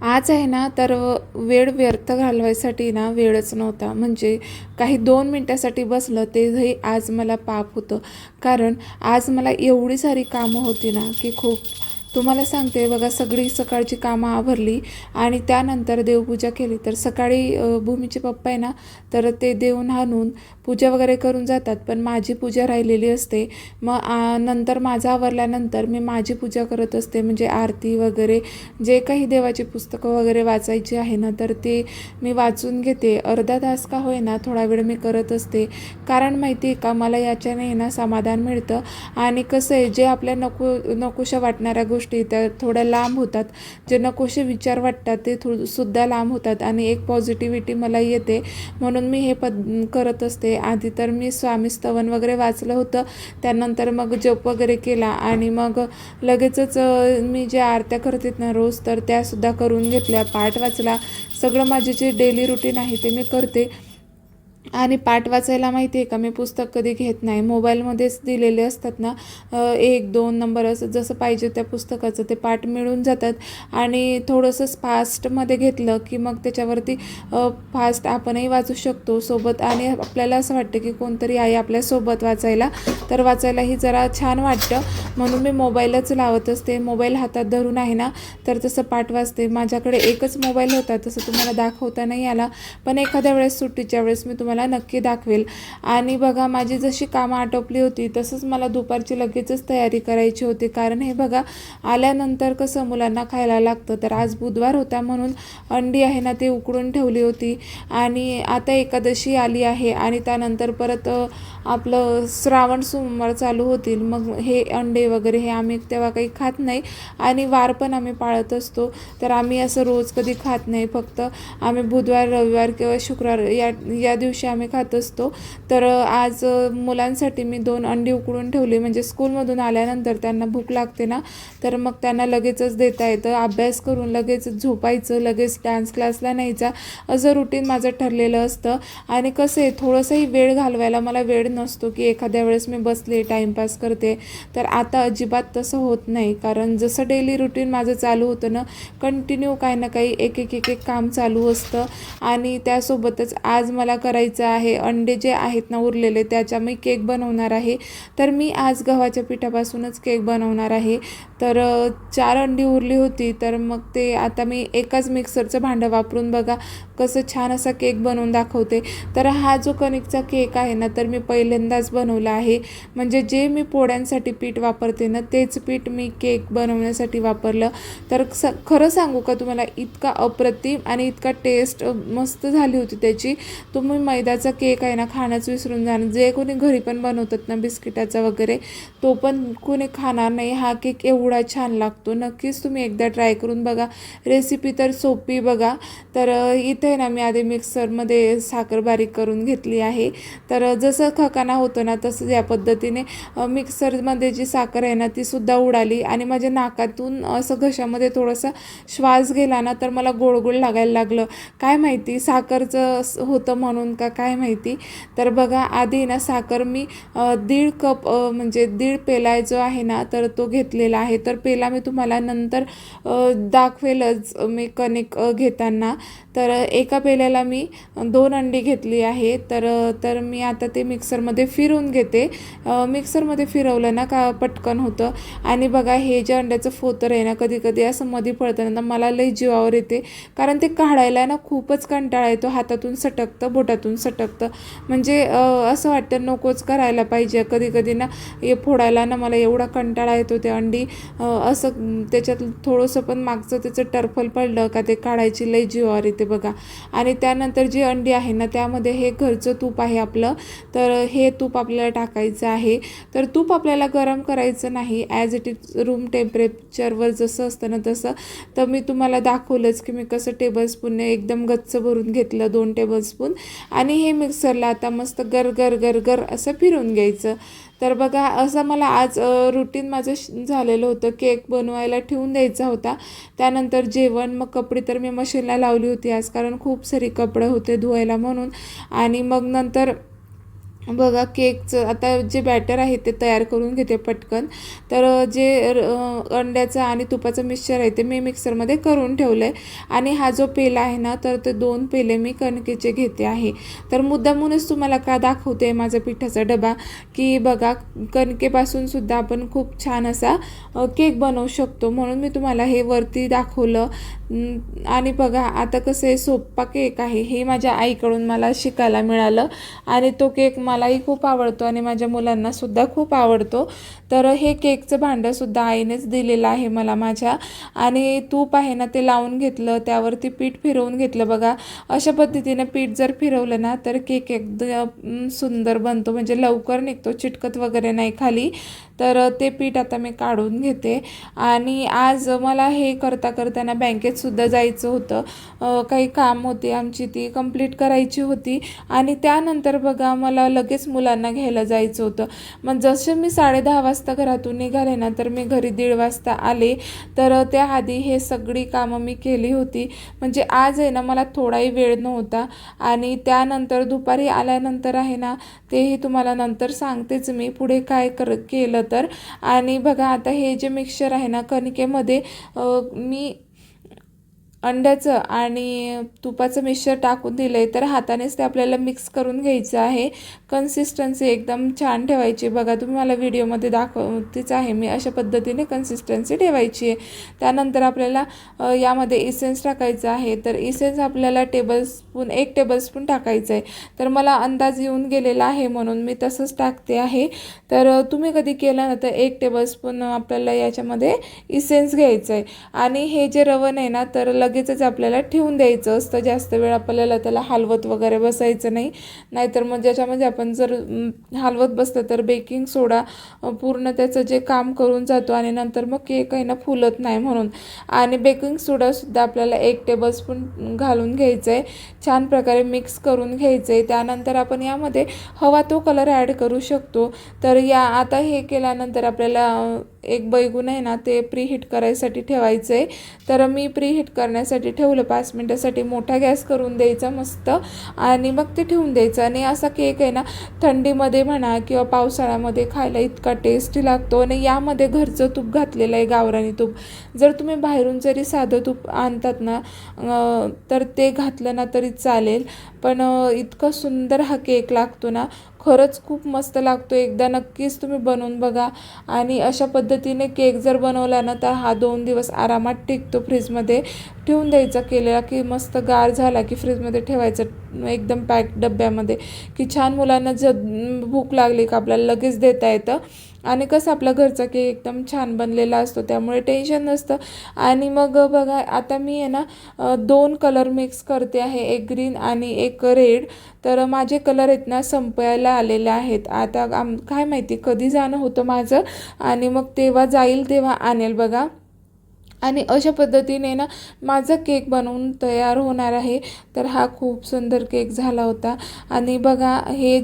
आज आहे ना तर वेळ व्यर्थ घालवायसाठी ना वेळच नव्हता. म्हणजे काही दोन मिनटासाठी बसलं तेही आज मला पाप होतं. कारण आज मला एवढी सारी कामं होती ना की खूप तुम्हाला सांगते बघा सगळी सकाळची कामं आवरली आणि त्यानंतर देवपूजा केली. तर सकाळी भूमीचे पप्पा आहे ना तर ते देऊन हाणून पूजा वगैरे करून जातात. पण माझी पूजा राहिलेली असते. मग नंतर माझं आवरल्यानंतर मी माझी पूजा करत असते. म्हणजे आरती वगैरे जे काही देवाची पुस्तकं वगैरे वाचायची आहे ना तर ते मी वाचून घेते. अर्धा तास का होईना थोडा वेळ मी करत असते. कारण माहिती आहे का मला याच्याने ना समाधान मिळतं. आणि कसं आहे जे आपल्या नको नकोशा वाटणाऱ्या गोष्टी गोष्टी त्या थोड्या लांब होतात. जे नकोशे विचार वाटतात ते थो सुद्धा लांब होतात आणि एक पॉझिटिव्हिटी मला येते. म्हणून मी हे पद करत असते. आधी तर मी स्वामी स्तवन वगैरे वाचलं होतं. त्यानंतर मग जप वगैरे केला आणि मग लगेचच मी ज्या आरत्या करते ना रोज तर त्यासुद्धा करून घेतल्या. पाठ वाचला. सगळं माझे जे डेली रुटीन आहे ते मी करते. आणि पाठ वाचायला माहिती आहे का? मी पुस्तक कधी घेत नाही. मोबाईलमध्येच दिलेले असतात ना एक दोन नंबर असं जसं पाहिजे त्या पुस्तकाचं ते पाठ मिळून जातात. आणि थोडंसं फास्टमध्ये घेतलं की मग त्याच्यावरती फास्ट आपणही वाचू शकतो सोबत. आणि आपल्याला असं वाटतं की कोणतरी आहे आपल्यासोबत वाचायला तर वाचायलाही जरा छान वाटतं. म्हणून मी मोबाईलच लावत असते. मोबाईल हातात धरून आहे ना तर तसं पाठ वाचते. माझ्याकडे एकच मोबाईल होता तसं तुम्हाला दाखवता नाही आला. पण एखाद्या वेळेस सुट्टीच्या वेळेस मी तुम्हाला नक्की दाखवेल. आणि बघा माझी जशी कामं आटोपली होती तसंच मला दुपारची लगेचच तयारी करायची होती. कारण हे बघा आल्यानंतर कसं मुलांना खायला लागतं. तर आज बुधवार होता म्हणून अंडी आहे ना ते उकडून ठेवली होती. आणि आता एकादशी आली आहे आणि त्यानंतर परत आपलं श्रावण सोमवार चालू होतील. मग हे अंडे वगैरे हे आम्ही तेव्हा काही खात नाही. आणि वार पण आम्ही पाळत असतो. तर आम्ही असं रोज कधी खात नाही. फक्त आम्ही बुधवार रविवार किंवा शुक्रवार या या दिवशी आम्ही खात असतो. तर आज मुलांसाठी मी दोन अंडी उकडून ठेवली. म्हणजे स्कूलमधून आल्यानंतर त्यांना भूक लागते ना तर मग त्यांना लगेचच देता येतं. अभ्यास करून लगेच झोपायचं लगेच डान्स क्लासला न्यायचा. असं रुटीन माझं ठरलेलं असतं. आणि कसं आहे थोडंसंही वेळ घालवायला मला वेळ नसतो की एखाद्या वेळेस मी बसले टाईमपास करते. तर आता अजिबात तसं होत नाही. कारण जसं डेली रुटीन माझं चालू होतं ना कंटिन्यू काही ना काही एक एक एक एक काम चालू असतं. आणि त्यासोबतच आज मला करायचं आहे अंडे जे आहेत ना उरलेले त्याच्या मी केक बनवणार आहे. तर मी आज गव्हाच्या पिठापासूनच केक बनवणार आहे. तर चार अंडी उरली होती तर मग ते आता मी एकाच मिक्सरचं भांडं वापरून बघा. कसं छान असा केक बनवून दाखवते. तर हा जो कणिकचा केक आहे ना तर मी पहिल्यांदाच बनवला आहे. म्हणजे जे मी पोळ्यांसाठी पीठ वापरते ना तेच पीठ मी केक बनवण्यासाठी वापरलं. तर स खरं सांगू का तुम्हाला इतका अप्रतिम आणि इतका टेस्ट मस्त झाली होती त्याची. तुम्ही मैद्याचा केक आहे ना खाणंच विसरून जाणार जे कोणी घरी पण बनवतात ना बिस्किटाचा वगैरे तो पण कोणी खाणार नाही. हा केक एवढा छान लागतो. नक्कीच तुम्ही एकदा ट्राय करून बघा. रेसिपी तर सोपी बघा. तर इथे आहे ना मी आधी मिक्सरमध्ये साखर बारीक करून घेतली आहे. तर जसं खकाना होतो ना तसंच या पद्धतीने मिक्सरमध्ये जी साखर आहे ना तीसुद्धा उडाली आणि माझ्या नाकातून असं घशामध्ये थोडासा श्वास गेला ना तर मला गोडगोड लागायला लागलं. काय माहिती साखरचं होतं म्हणून का काय माहिती? तर बघा आधी ना साखर मी दीड कप म्हणजे दीड पेला जो आहे ना तर तो घेतलेला आहे. तर पेला मी तुम्हाला नंतर दाखवेलच मी कणिक घेताना. तर एका पेल्याला मी दोन अंडी घेतली आहे. तर तर मी आता ते मिक्सरमध्ये फिरवून घेते. मिक्सरमध्ये फिरवलं ना का पटकन होतं. आणि बघा हे जे अंड्याचं फोतर आहे ना कधी कधी असं मध्ये पडतं ना मला लई जीवावर येते. कारण ते काढायला ना खूपच कंटाळा येतो. हातातून सटकतं बोटातून सटकतं. म्हणजे असं वाटतं नकोच करायला पाहिजे. कधी कधी ना हे फोडायला ना मला एवढा कंटाळा येतो ते अंडी. असं त्याच्यात थोडंसं पण मागचं त्याचं टर्फल पडलं का ते काढायची लई जीवावर येते बघा. आणि त्यानंतर जी अंडी आहे ना त्यामध्ये हे घरचं तूप आहे आपलं. तर हे तूप आपल्याला टाकायचं आहे. तर तूप आपल्याला गरम करायचं नाही. ॲज इट इज रूम टेम्परेचरवर जसं असतं ना तसं. तर मी तुम्हाला दाखवलंच की मी कसं टेबलस्पूनने एकदम गच्च भरून घेतलं दोन टेबलस्पून आणि हे मिक्सरला आता मस्त गर गर गर गर असं फिरवून घ्यायचं. तर बघा असं मला आज रुटीन माझं झालेलं होतं. केक बनवायला ठेवून द्यायचा होता. त्यानंतर जेवण मग कपडे तर मी मशीनला लावली होती आज कारण खूप सारी कपडे होते धुवायला म्हणून. आणि मग नंतर बघा केकचं आता जे बॅटर आहे ते तयार करून घेते पटकन. तर जे र- अंड्याचं आणि तुपाचं मिक्सचर आहे ते मी मिक्सरमध्ये करून ठेवलं आहे आणि हा जो पेला आहे ना तर ते दोन पेले मी कणकेचे घेते आहे. तर मुद्दामूनच तुम्हाला का दाखवते माझा पिठाचा डबा? की बघा कणकेपासून सुद्धा आपण खूप छान असा केक बनवू शकतो. म्हणून मी तुम्हाला हे वरती दाखवलं. आणि बघा आता कसं आहे सोप्पा केक आहे. हे माझ्या आईकडून मला शिकायला मिळालं. आणि तो केक मलाही खूप आवडतो आणि माझ्या मुलांनासुद्धा खूप आवडतो. तर हे केकचं भांडंसुद्धा आईनेच दिलेलं आहे मला माझ्या. आणि तूप आहे ना ते लावून घेतलं त्यावरती पीठ फिरवून घेतलं बघा. अशा पद्धतीने पीठ जर फिरवलं ना तर केक एकदम सुंदर बनतो. म्हणजे लवकर निघतो चिटकत वगैरे नाही खाली. तर ते पीठ आता मी काढून घेते. आणि आज मला हे करता करताना बँकेतसुद्धा जायचं होतं. काही काम होते आमची ती कंप्लीट करायची होती. आणि त्यानंतर बघा मला लगेच मुलांना घ्यायला जायचं होतं. मग जसं मी साडे दहा वाजता घरातून निघाले ना तर मी घरी दीड वाजता आले. तर त्याआधी हे सगळी कामं मी केली होती. म्हणजे आज आहे ना मला थोडाही वेळ नव्हता. आणि त्यानंतर दुपारी आल्यानंतर आहे ना तेही तुम्हाला नंतर सांगतेच मी पुढे काय कर केलं तर. आणि बघा आता हे जे मिक्सचर आहे ना कणकेमध्ये मी अंड्याचं आणि तुपाचं मिक्सर टाकून दिलं आहे तर हातानेच ते आपल्याला मिक्स करून घ्यायचं आहे. कन्सिस्टन्सी एकदम छान ठेवायची बघा तुम्ही मला व्हिडिओमध्ये दाखवतेच आहे. मी अशा पद्धतीने कन्सिस्टन्सी ठेवायची आहे. त्यानंतर आपल्याला यामध्ये इसेन्स टाकायचं आहे. तर इसेन्स आपल्याला टेबलस्पून एक टेबलस्पून टाकायचं आहे. तर मला अंदाज येऊन गेलेला आहे म्हणून मी तसंच टाकते आहे. तर तुम्ही कधी केलं ना तर एक टेबलस्पून आपल्याला याच्यामध्ये इसेन्स घ्यायचं आहे. आणि हे जे रवण आहे ना तर लगेचच आपल्याला ठेवून द्यायचं असतं. जास्त वेळ आपल्याला त्याला हलवत वगैरे बसायचं नाही. नाहीतर मग ज्याच्यामध्ये आपण जर हलवत बसलं तर बेकिंग सोडा पूर्ण त्याचं जे काम करून जातो आणि नंतर मग केक आहे ना फुलत नाही म्हणून. आणि बेकिंग सोडासुद्धा आपल्याला एक टेबलस्पून घालून घ्यायचं आहे छान प्रकारे मिक्स करून घ्यायचं आहे त्यानंतर आपण यामध्ये हवा तो कलर ॲड करू शकतो. तर या आता हे केल्यानंतर आपल्याला एक बैगून आहे ना ते प्रीहीट करायसाठी ठेवायचं आहे तर मी प्रीहीट करण्यासाठी ठेवलं पाच मिनटासाठी मोठा गॅस करून द्यायचा मस्त आणि मग ते ठेवून द्यायचं. आणि असा केक आहे ना थंडीमध्ये म्हणा किंवा पावसाळ्यामध्ये खायला इतका टेस्टी लागतो आणि यामध्ये घरचं तूप घातलेलं आहे गावरानी तूप. जर तुम्ही बाहेरून जरी साधं तूप आणतात ना तर ते घातलं ना तरी चालेल. पण इतकं इतका सुंदर हा केक लागतो ना खरंच खूप मस्त लागतो. एकदा नक्कीच तुम्ही बनवून बघा. आणि अशा पद्धतीने केक जर बनवला ना तर हा दोन दिवस आरामात टिकतो फ्रीजमध्ये. ठेवून द्यायचा केलेला की मस्त गार झाला की फ्रीजमध्ये ठेवायचं एकदम पॅक डब्यामध्ये. की छान मुलांना ज भूक लागली का आपल्याला लगेच देता येतं. आणि कसं आपला घरचा केक एकदम छान बनलेला असतो त्यामुळे टेन्शन नसतं. आणि मग बघा आता मी आहे ना दोन कलर मिक्स करते आहे एक ग्रीन आणि एक रेड तर माझे कलर आहेत ना संपायला आलेले आहेत. आता आम काय माहिती कधी जाणं होतं माझं. आणि मग तेव्हा जाईल तेव्हा आणेल बघा. आणि अशा पद्धतीने ना माझा केक बनवून तयार होणार आहे. तर हा खूप सुंदर केक झाला होता. आणि बघा हे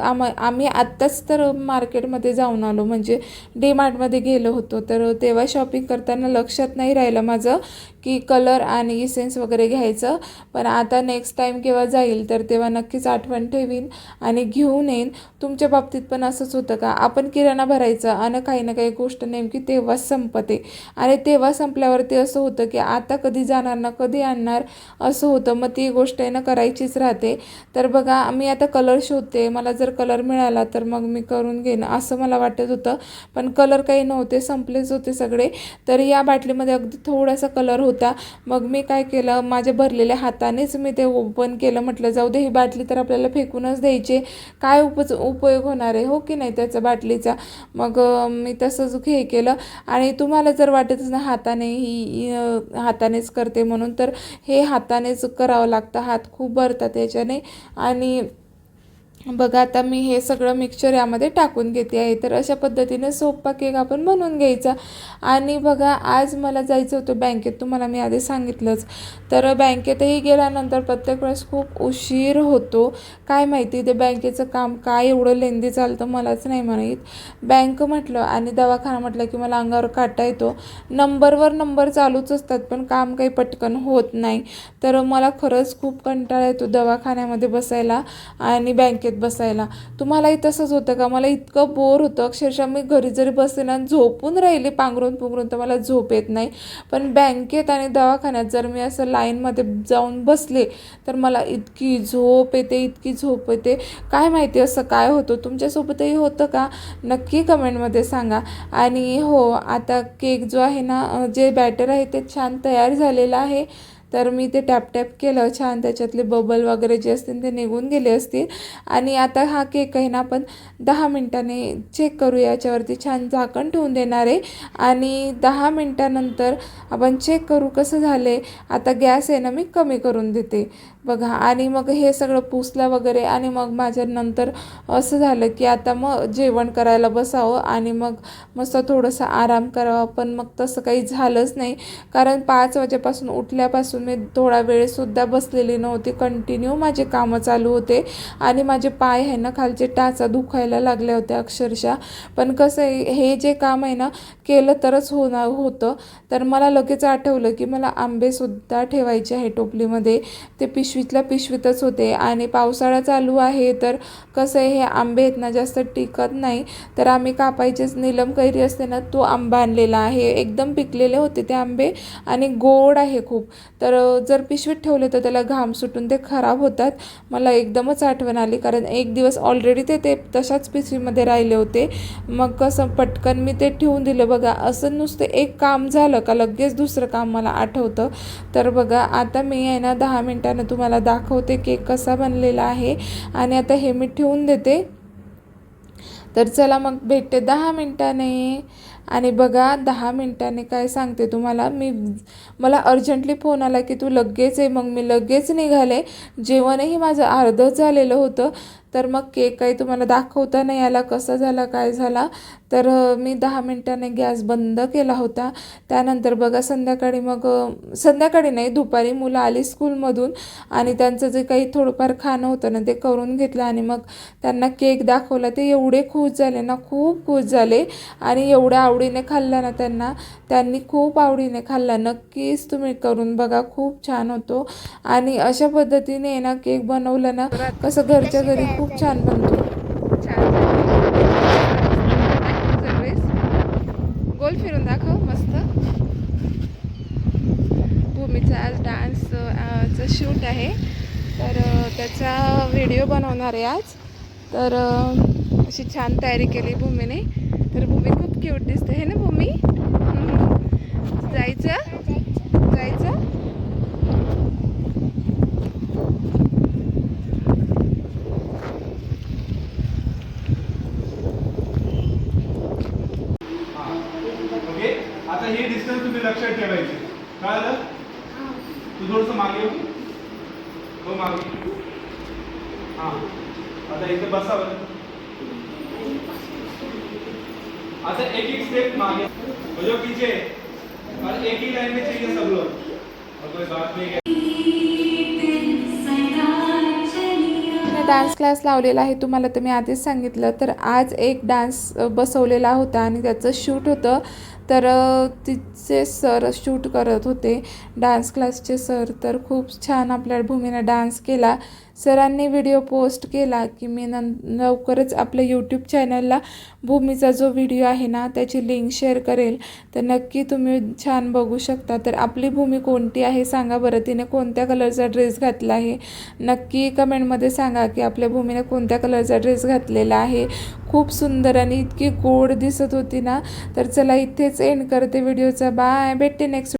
आम आम्ही आत्ताच तर मार्केटमध्ये जाऊन आलो. म्हणजे डीमार्टमध्ये गेलो होतो. तर तेव्हा शॉपिंग करताना लक्षात नाही राहिलं माझं की कलर आणि इसेन्स वगैरे घ्यायचं. पण आता नेक्स्ट टाईम केव्हा जाईल तर तेव्हा नक्कीच आठवण ठेवीन आणि घेऊन येईन. तुमच्या बाबतीत पण असंच होतं का? आपण किराणा भरायचा आणि काही ना काही गोष्ट नेमकी तेव्हाच संपते. आणि तेव्हा संप संपल्यावरती असं होतं की आता कधी जाणार ना कधी आणणार असं होतं. मग ती गोष्ट आहे ना करायचीच राहते. तर बघा मी आता कलर शोधते. मला जर कलर मिळाला तर मग मी करून घेईन असं मला वाटत होतं. पण कलर काही नव्हते संपलेच होते सगळे. तर या बाटलीमध्ये अगदी थोडासा कलर होता. मग मी काय केलं माझ्या भरलेल्या हातानेच मी ते ओपन केलं. म्हटलं जाऊ दे ही बाटली तर आपल्याला फेकूनच द्यायची काय उपच उपयोग होणार आहे? हो की नाही त्याचा बाटलीचा? मग मी तसंच हे केलं. आणि तुम्हाला जर वाटतच ना हाताने ही हातानेच करते म्हणून तर हे हातानेच करावं लागतं. हात खूप भरतात याच्याने. आणि बघा आता मी हे सगळं मिक्सचर यामध्ये टाकून घेते आहे. तर अशा पद्धतीने सोप्पा केक आपण बनवून घ्यायचा. आणि बघा आज मला जायचं होतं बँकेत तुम्हाला मी आधी सांगितलंच. तर बँकेतही गेल्यानंतर प्रत्येक वेळेस खूप उशीर होतो. काय माहिती ते बँकेचं काम काय एवढं लेंदी चालतं मलाच नाही माहीत. बँक म्हटलं आणि दवाखाना म्हटलं की मला अंगावर काटा येतो. नंबरवर नंबर चालूच असतात पण काम काही पटकन होत नाही. तर मला खरंच खूप कंटाळा येतो दवाखान्यामध्ये बसायला. आणि बँकेत घेत बसायला. तुम्हालाही तसंच होतं का? मला इतकं बोर होतं. अक्षरशः मी घरी जरी बसले ना झोपून राहिले पांघरून पुंघरून तर मला झोप येत नाही. पण बँकेत आणि दवाखान्यात जर मी असं लाईनमध्ये जाऊन बसले तर मला इतकी झोप येते इतकी झोप येते. काय माहिती असं काय होतं? तुमच्यासोबतही होतं का? नक्की कमेंटमध्ये सांगा. आणि हो आता केक जो आहे ना जे बॅटर आहे ते छान तयार झालेलं आहे. तर मी ते टॅप टॅप केलं छान त्याच्यातले बबल वगैरे जे असतील ते निघून गेले असतील. आणि आता हा केक आहे ना आपण दहा मिनटाने चेक करू याच्यावरती छान झाकण ठेवून देणार आहे. आणि दहा मिनटानंतर आपण चेक करू कसं झाले आता गॅस आहे ना मी कमी करून देते. बघा आणि मग हे सगळं पुसलं वगैरे आणि मग माझ्या नंतर असं झालं की आता मग जेवण करायला बसावं आणि मग मस्त थोडंसं आराम करावा. पण मग तसं काही झालंच नाही. कारण पाच वाजेपासून उठल्यापासून मी थोडा वेळसुद्धा बसलेली नव्हती. कंटिन्यू माझे कामं चालू होते. आणि माझे पाय आहे ना खालचे टाचा दुखायला लागले होते अक्षरशः. पण कसं आहे हे जे काम आहे ना केलं तरच होणार होतं. तर मला लगेच आठवलं की मला आंबेसुद्धा ठेवायचे आहे टोपलीमध्ये. ते पिश पिशवीतल्या पिशवीतच होते. आणि पावसाळा चालू आहे तर कसं आहे हे आंबे आहेत ना जास्त टिकत नाही. तर आम्ही कापायचेच नीलम कैरी असते ना तो आंबा आणलेला आहे. एकदम पिकलेले होते ते आंबे आणि गोड आहे खूप. तर जर पिशवीत ठेवले तर त्याला घाम सुटून ते खराब होतात. मला एकदमच आठवण आली कारण एक दिवस ऑलरेडी ते ते तशाच पिशवीमध्ये राहिले होते. मग कसं पटकन मी ते ठेवून दिलं. बघा असं नुसतं एक काम झालं का लगेच दुसरं काम मला आठवतं. तर बघा आता मी आहे ना दहा मिनटानं तुम्हाला दाखवते केक कसा बनलेला आहे. आणि आता हे मी ठेवून देते. तर चला मग भेटते दहा मिनटाने. आणि बघा दहा मिनटाने काय सांगते तुम्हाला. मी मला अर्जंटली फोन आला की तू लगेच आहे मग मी लगेच निघाले. जेवणही माझं अर्धच झालेलं होतं. तर मग केक काही तुम्हाला दाखवता नाही आला कसा झाला काय झाला? तर मी दहा मिनटाने गॅस बंद केला होता. त्यानंतर बघा संध्याकाळी मग संध्याकाळी नाही दुपारी मुलं आली स्कूलमधून आणि त्यांचं जे काही थोडंफार खाणं होतं ना ते करून घेतलं आणि मग त्यांना केक दाखवला. ते एवढे खुश झाले ना खूप खुश झाले आणि एवढ्या आवडीने खाल्ला ना त्यांना. त्यांनी खूप आवडीने खाल्ला. नक्कीच तुम्ही करून बघा खूप छान होतो. आणि अशा पद्धतीने ना केक बनवलं ना कसं घरच्या घरी खूप छान बनतो. गोल फिरून दाखव मस्त. भूमीचा आज डान्स चं शूट आहे. तर त्याचा व्हिडिओ बनवणार आहे आज. तर अशी छान तयारी केली भूमीने. तर भूमी खूप क्यूट दिसते हे ना भूमी हम्म. जायचं जायचं ओके आता ही डिस्टन्स तुम्ही लक्षात ठेवायची कळलं तू थोडंसं मागे येऊ तो मागे हां आता इथे बसा बरं आता एक एक स्टेप मागे. हो जो पीछे. और एक ही लाइन में चाहिए सब लोग और कोई बात नहीं है डान्स क्लास लावलेला आहे तुम्हाला तर मी आधीच सांगितलं. तर आज एक डान्स बसवलेला होता आणि त्याचं शूट होतं. तर तिचे सर शूट करत होते. डान्स क्लासचे सर तर खूप छान आपल्या भूमीने डान्स केला. सरांनी व्हिडिओ पोस्ट केला की मी नं लवकरच आपल्या यूट्यूब चॅनलला भूमीचा जो व्हिडिओ आहे ना त्याची लिंक शेअर करेल. तर नक्की तुम्ही छान बघू शकता. तर आपली भूमी कोणती आहे सांगा बरं. तिने कोणत्या कलरचा ड्रेस घातला आहे? नक्की कमेंटमध्ये सांगा की आपल्या भूमीने कोणत्या कलरचा ड्रेस घातलेला आहे. खूप सुंदर आणि इतकी गोड दिसत होती ना. तर चला इथेच एंड करते व्हिडिओचा बाय. भेटते नेक्स्ट